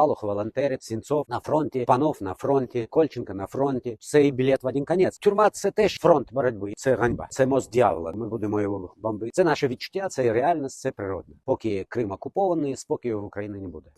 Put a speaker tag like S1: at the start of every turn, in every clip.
S1: Алух, волонтери, Сінцов на фронті, Панов на фронті, Кольченко на фронті. Це і білет в один конець. Тюрма це теж фронт боротьби. Це ганьба. Це мост дьявола. Ми будемо його бомбити. Це наше відчуття, це реальність, це природне. Поки Крим окупований, спокою в Україні не буде.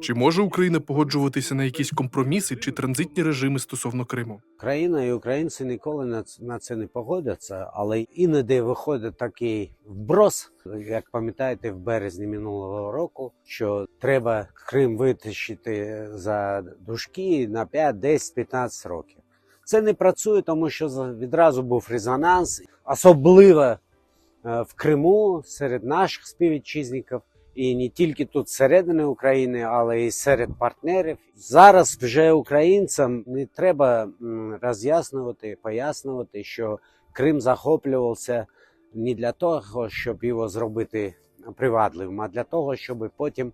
S2: Чи може Україна погоджуватися на якісь компроміси чи транзитні режими стосовно Криму?
S1: Країна і українці ніколи на це не погодяться, але іноді виходить такий вброс, як пам'ятаєте, в березні минулого року, що треба Крим витащити за дужки на 5, 10, 15 років. Це не працює, тому що відразу був резонанс, особливо е, в Криму серед наших співвітчизників. І не тільки тут всередині України, але й серед партнерів. Зараз вже українцям не треба роз'яснювати, пояснювати, що Крим захоплювався не для того, щоб його зробити привадливим, а для того, щоб потім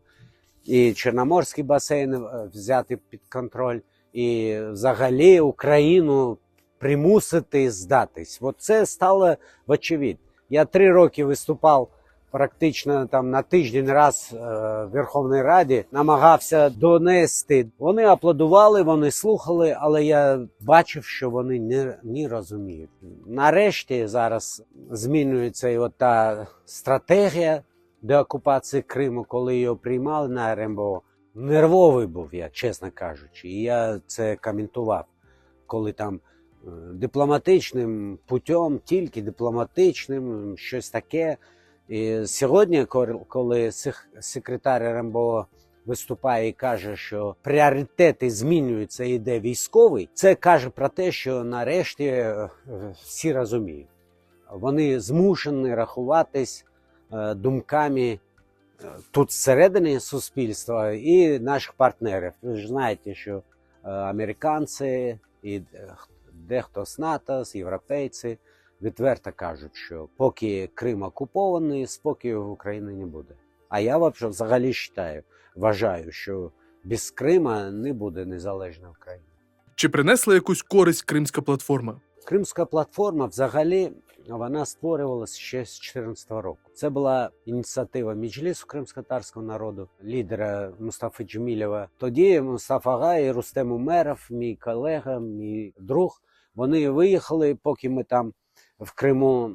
S1: і Чорноморський басейн е, взяти під контроль, і взагалі Україну примусити здатись. От це стало вочевидь. Я три роки виступав практично там на тиждень раз е, в Верховній Раді намагався донести. Вони аплодували, вони слухали, але я бачив, що вони не, не розуміють. Нарешті зараз змінюється і та стратегія деокупації Криму, коли його приймали на РМБО. Нервовий був я, чесно кажучи, і я це коментував, коли там е, дипломатичним путем, тільки дипломатичним, щось таке. І сьогодні, коли секретар РМБО виступає і каже, що пріоритети змінюються, і йде військовий, це каже про те, що нарешті е, всі розуміють. Вони змушені рахуватись е, думками е, тут всередині суспільства і наших партнерів. Ви ж знаєте, що американці і дехто з НАТО, з європейці відверто кажуть, що поки Крим окупований, спокою в Україні не буде. А я взагалі вважаю, вважаю, що без Крима не буде незалежної України.
S2: Чи принесла якусь користь кримська платформа?
S1: Кримська платформа взагалі вона створювалася ще з 2014 року. Це була ініціатива Меджлісу кримськотарського народу, лідера Мустафи Джемілєва. Тоді Мустафа Ага і Рустем Умеров, мій колега, мій друг. Вони виїхали, поки ми там в Криму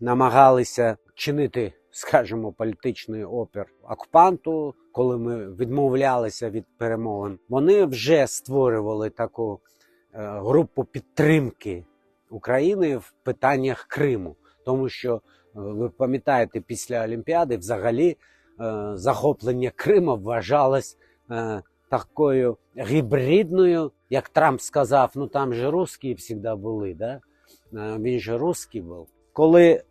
S1: намагалися чинити, скажімо, політичний опір окупанту, коли ми відмовлялися від перемовин. Вони вже створювали таку е, групу підтримки України в питаннях Криму, тому що е, ви пам'ятаєте, після Олімпіади взагалі е, захоплення Криму вважалось такою гібридною, як Трамп сказав, ну там же русські завжди були, да? Він же русський був. Коли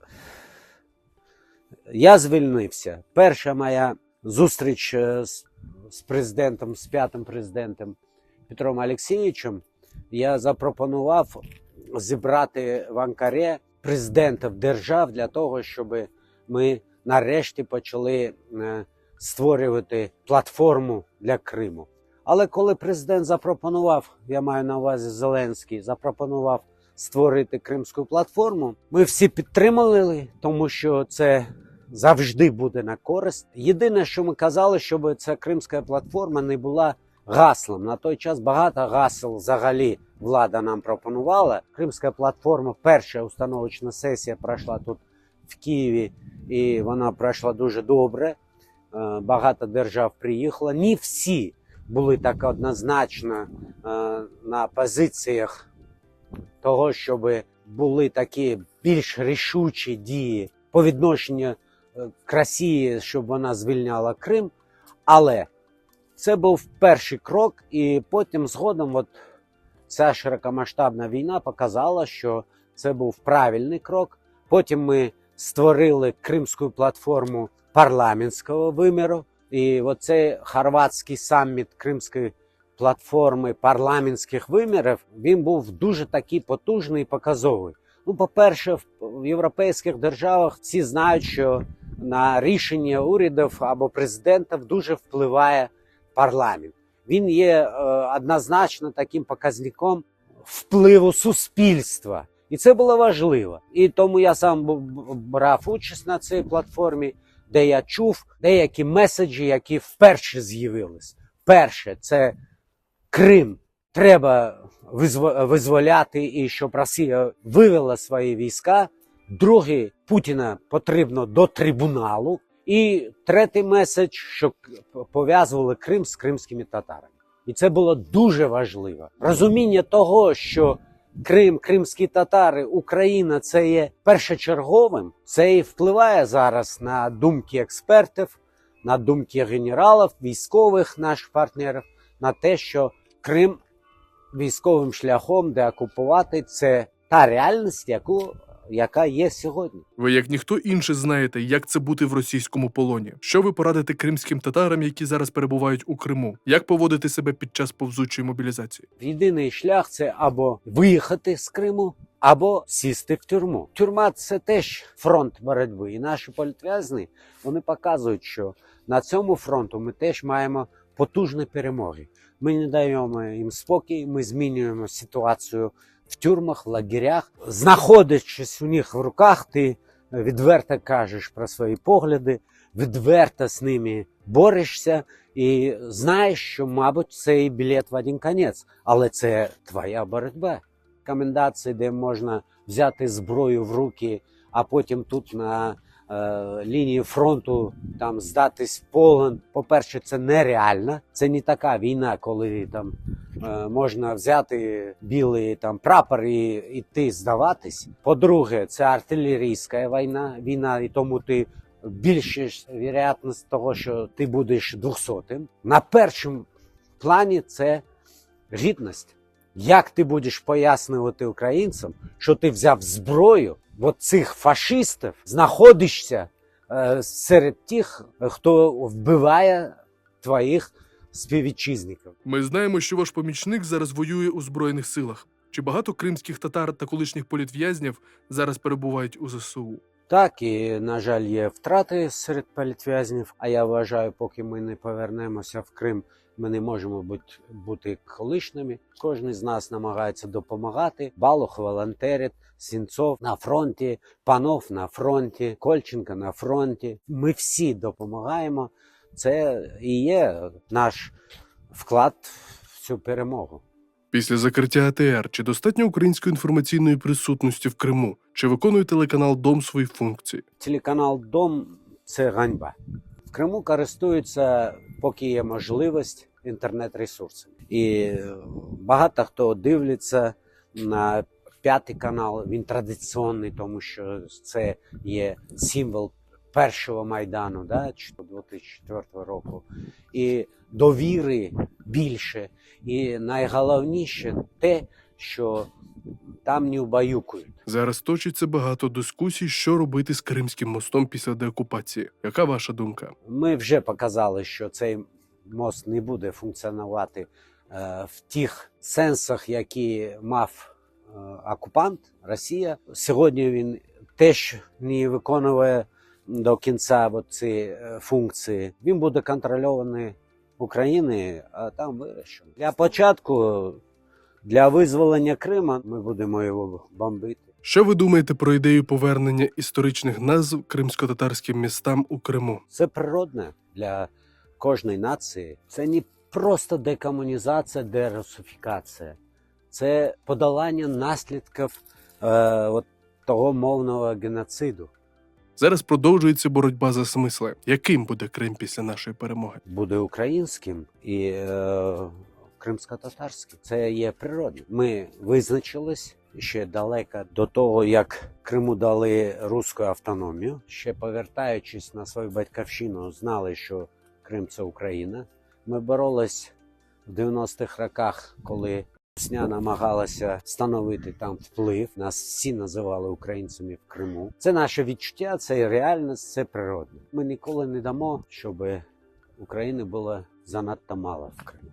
S1: я звільнився, перша моя зустріч е, з, з президентом, з п'ятим президентом Петром Олексійовичем, я запропонував зібрати в Анкаре президентів держав для того, щоб ми нарешті почали е, створювати платформу для Криму. Але коли президент запропонував, я маю на увазі Зеленський, запропонував створити кримську платформу, ми всі підтримали, тому що це завжди буде на користь. Єдине, що ми казали, щоб ця кримська платформа не була гаслом. На той час багато гасел взагалі влада нам пропонувала. Кримська платформа, перша установочна сесія пройшла тут в Києві, і вона пройшла дуже добре. Е, Багато держав приїхало. Не всі були так однозначно е, на позиціях того, щоб були такі більш рішучі дії по відношенню е, к Росії, щоб вона звільняла Крим. Але це був перший крок, і потім згодом, от ця широкомасштабна війна показала, що це був правильний крок. Потім ми створили Кримську платформу парламентського виміру. І оцей хорватський саміт Кримської платформи парламентських вимірів він був дуже такий потужний і показовий. Ну, по-перше, в- європейських державах всі знають, що на рішення урядів або президентів дуже впливає парламент. Він є е, однозначно таким показником впливу суспільства. І це було важливо. І тому я сам брав участь на цій платформі. де я чув деякі меседжі, які вперше з'явились. Перше, це Крим треба визволяти і щоб Росія вивела свої війська. Другий Путіна потрібно до трибуналу. І третій меседж, що пов'язували Крим з кримськими татарами. І це було дуже важливо. Розуміння того, що Крим, кримські татари, Україна це є першочерговим. Це і впливає зараз на думки експертів, на думки генералів, військових наших партнерів, на те, що Крим військовим шляхом деокупувати це та реальність, яку, яка є сьогодні.
S2: Ви, як ніхто інший, знаєте, як це бути в російському полоні. Що ви порадите кримським татарам, які зараз перебувають у Криму? Як поводити себе під час повзучої мобілізації?
S1: Єдиний шлях це або виїхати з Криму, або сісти в тюрму. Тюрма це теж фронт боротьби. І наші політв'язні вони показують, що на цьому фронту ми теж маємо потужні перемоги. Ми не даємо їм спокій, ми змінюємо ситуацію в тюрмах, в лагерях. Знаходячись у них в руках, ти відверто кажеш про свої погляди, відверто з ними борешся і знаєш, що, мабуть, це і білет в один кінець, але це твоя боротьба. Рекомендації, де можна взяти зброю в руки, а потім тут на лінії фронту там здатись в полон. По-перше, це нереально. Це не така війна, коли там е, можна взяти білий там прапор і йти здаватись. По-друге, це артилерійська війна, війна, і тому ти більше вірятність того, що ти будеш двохсотим. На першому плані це гідність. Як ти будеш пояснювати українцям, що ти взяв зброю от цих фашистів, знаходишся е, серед тих, хто вбиває твоїх співвітчизників?
S2: Ми знаємо, що ваш помічник зараз воює у збройних силах. Чи багато кримських татар та колишніх політв'язнів зараз перебувають у ЗСУ?
S1: Так, і, на жаль, є втрати серед політв'язнів. А я вважаю, поки ми не повернемося в Крим, ми не можемо бути, бути колишніми. Кожен з нас намагається допомагати. Балух волонтерить, Сінцов на фронті, Панов на фронті, Кольченко на фронті. Ми всі допомагаємо. Це і є наш вклад в цю перемогу.
S2: Після закриття АТР чи достатньо української інформаційної присутності в Криму? Чи виконує телеканал Дом свої функції?
S1: Телеканал Дом це ганьба. В Криму користуються, поки є можливість, інтернет-ресурсами. І багато хто дивиться на п'ятий канал. Він традиційний, тому що це є символ першого майдану, да, 2004 року. І довіри більше. І найголовніше те, що там не убаюкують.
S2: Зараз точиться багато дискусій, що робити з Кримським мостом після деокупації. Яка ваша думка?
S1: Ми вже показали, що цей мост не буде функціонувати е, в тих сенсах, які мав е, окупант Росія. Сьогодні він теж не виконує до кінця ці е, функції. Він буде контрольований Україною, а там вирішимо. Для початку, для визволення Крима, ми будемо його бомбити.
S2: Що ви думаєте про ідею повернення історичних назв кримсько-татарським містам у Криму?
S1: Це природне для кожної нації. Це не просто декомунізація, дерусифікація. Це подолання наслідків е, от того мовного геноциду.
S2: Зараз продовжується боротьба за смисли. Яким буде Крим після нашої перемоги?
S1: Буде українським і е, кримсько-татарським. Це є природне. Ми визначились ще далеко до того, як Криму дали руську автономію. Ще повертаючись на свою батьківщину, знали, що Крим це Україна. Ми боролись в 90-х роках, коли Русня намагалася встановити там вплив. Нас всі називали українцями в Криму. Це наше відчуття, це реальність, це природне. Ми ніколи не дамо, щоб України було занадто мало в Криму.